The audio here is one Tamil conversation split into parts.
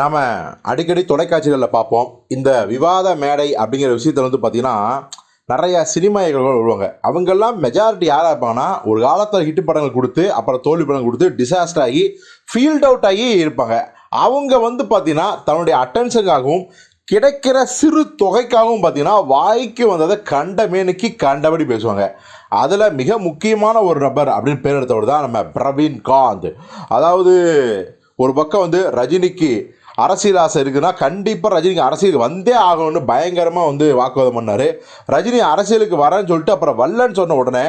நாம் அடிக்கடி தொலைக்காட்சிகளில் பார்ப்போம். இந்த விவாத மேடை அப்படிங்கிற விஷயத்தில் வந்து பார்த்திங்கன்னா நிறைய சினிமா இயக்குநர்கள் வருவாங்க. அவங்கெல்லாம் மெஜாரிட்டி யாராக இருப்பாங்கன்னா ஒரு காலத்தில் ஹிட் படங்கள் கொடுத்து அப்புறம் தோல்வி படங்கள் கொடுத்து டிசாஸ்டர் ஆகி ஃபீல்ட் அவுட் ஆகி இருப்பாங்க. அவங்க வந்து பார்த்திங்கன்னா தன்னுடைய அட்டென்ஷனுக்காகவும் கிடைக்கிற சிறு தொகைக்காகவும் பார்த்தீங்கன்னா வாய்க்கு வந்ததை கண்டமேனுக்கு கண்டபடி பேசுவாங்க. அதில் மிக முக்கியமான ஒரு நபர் அப்படின்னு பேர் எடுத்தவர் தான் நம்ம பிரவீன் காந்த். அதாவது ஒரு பக்கம் வந்து ரஜினிக்கு அரசியல் ஆசை இருக்குன்னா கண்டிப்பாக ரஜினிக்கு அரசியல் வந்தே ஆகணும்னு பயங்கரமாக வந்து வாக்குவாதம் பண்ணார். ரஜினி அரசியலுக்கு வரேன்னு சொல்லிட்டு அப்புறம் வல்லன்னு சொன்ன உடனே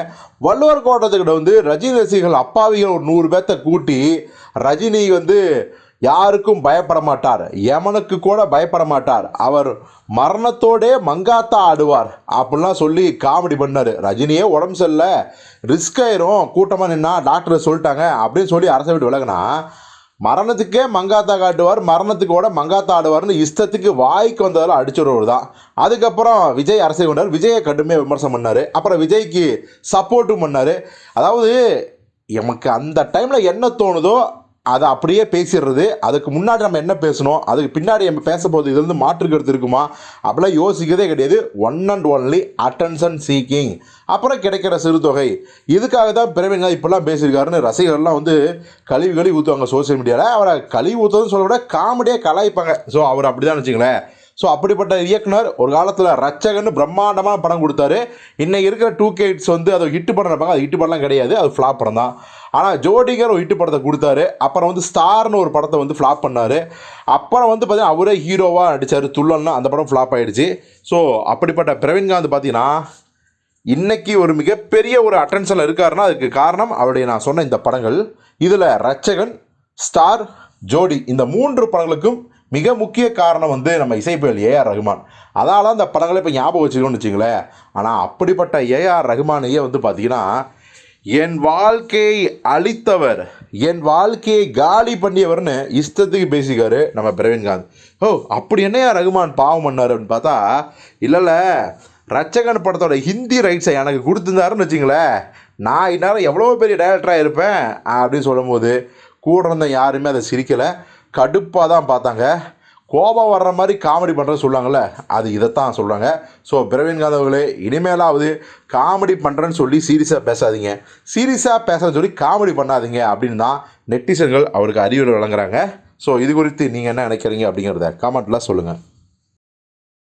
வள்ளுவர் கோட்டத்துக்கிட்ட வந்து ரஜினி ரசிகர்கள் அப்பாவிகள் ஒரு நூறு பேர்த்த கூட்டி ரஜினி வந்து யாருக்கும் பயப்பட மாட்டார். யமனுக்கு கூட பயப்பட மாட்டார். அவர் மரணத்தோடே மங்காத்தா ஆடுவார் அப்படிலாம் சொல்லி காமெடி பண்ணார். ரஜினியே உடம்பு சரியில்லை ரிஸ்க் ஆயிரும் கூட்டமாக நின்னா டாக்டரை சொல்லிட்டாங்க அப்படின்னு சொல்லி அரசை விட்டு விலகினா மரணத்துக்கே மங்காத்தா காட்டுவார் மரணத்துக்கு கூட மங்காத்தா ஆடுவார்னு இஷ்டத்துக்கு வாய்க்கு வந்ததில் அடிச்சுடுவர் தான் அதுக்கப்புறம் விஜய் அரசியல் கொண்டார். விஜயை கடுமையாக விமர்சனம் பண்ணார். அப்புறம் விஜய்க்கு சப்போர்ட்டும் பண்ணார். அதாவது எமக்கு அந்த டைமில் என்ன தோணுதோ அதை அப்படியே பேசிடுறது. அதுக்கு முன்னாடி நம்ம என்ன பேசணும்? அதுக்கு பின்னாடி நம்ம பேசும்போது இது வந்து மாற்று கருத்து இருக்குமா? அப்படிலாம் யோசிக்கிறதே கிடையாது. One and only attention seeking அப்புறம் கிடைக்கிற சிறுதொகை இதுக்காக தான் பிரவீன் இப்படிலாம் பேசியிருக்காருன்னு ரசிகர்கள்லாம் வந்து கழிவு கழிவு ஊற்றுவாங்க சோசியல் மீடியாவில் அவரை கழிவு ஊற்றுறதுன்னு சொல்ல விட காமெடியாக கலாய்ப்பாங்க. ஸோ அவர் அப்படி தான் வச்சுங்களேன். ஸோ அப்படிப்பட்ட இயக்குனர் ஒரு காலத்தில் ரச்சகன்னு பிரம்மாண்டமான படம் கொடுத்தாரு. இன்னைக்கு இருக்கிற டூ கேட்ஸ் வந்து அதை ஹிட் படம் நினைப்பாங்க. அது ஹிட் படம்லாம் கிடையாது. அது ஃப்ளாப் படம் தான் ஆனால் ஜோடிகர் ஒரு ஹிட் படத்தை கொடுத்தாரு. அப்புறம் வந்து ஸ்டார்னு ஒரு படத்தை வந்து ஃப்ளாப் பண்ணார். அப்புறம் வந்து பார்த்தீங்கன்னா அவரே ஹீரோவாக நடித்தார் துள்ளன்னா அந்த படம் ஃப்ளாப் ஆகிடுச்சு ஸோ அப்படிப்பட்ட பிரவீன்காந்த் பார்த்தீங்கன்னா இன்றைக்கி ஒரு மிகப்பெரிய ஒரு அட்டென்ஷனில் இருக்காருன்னா அதுக்கு காரணம் அவருடைய நான் சொன்ன இந்த படங்கள். இதில் ரச்சகன் ஸ்டார் ஜோடி இந்த மூன்று படங்களுக்கும் மிக முக்கிய காரணம் வந்து நம்ம இசைப்புயல் ஏஆர் ரகுமான். அதால அந்த படங்களை இப்போ ஞாபகம் வச்சுக்கணும்னு வச்சுங்களேன் ஆனால் அப்படிப்பட்ட ஏஆர் ரகுமானையே வந்து பார்த்தீங்கன்னா என் வாழ்க்கையை அழித்தவர் என் வாழ்க்கையை காலி பண்ணியவர்னு இஷ்டத்துக்கு பேசிக்காரு நம்ம பிரவீன்காந்த் ஓ அப்படி என்னையா ரகுமான் பாவம் பண்ணார் அப்படின்னு பார்த்தா இல்லைல்ல ரச்சகன் படத்தோட ஹிந்தி ரைட்ஸை எனக்கு கொடுத்துருந்தாருன்னு வச்சுங்களேன் நான் இந்நேரம் எவ்வளோ பெரிய டைரக்டராக இருப்பேன் அப்படின்னு சொல்லும்போது கூட இருந்த யாருமே அதை சிரிக்கலை. கடுப்பாக தான் பார்த்தாங்க. கோபம் வர்ற மாதிரி காமெடி பண்ணுறது சொல்லுவாங்கள்ல அது இதைத்தான் சொல்கிறாங்க ஸோ பிரவீன்காந்த் அவர்களே இனிமேலாவது காமெடி பண்ணுறேன்னு சொல்லி சீரியஸாக பேசாதீங்க. சீரியஸாக பேசுறேன்னு சொல்லி காமெடி பண்ணாதீங்க அப்படின்னு தான் நெட்டிசன்கள் அவருக்கு அறிவுரை வழங்குறாங்க. ஸோ இது குறித்து நீங்கள் என்ன நினைக்கிறீங்க அப்படிங்கிறத காமெண்ட்டில் சொல்லுங்கள்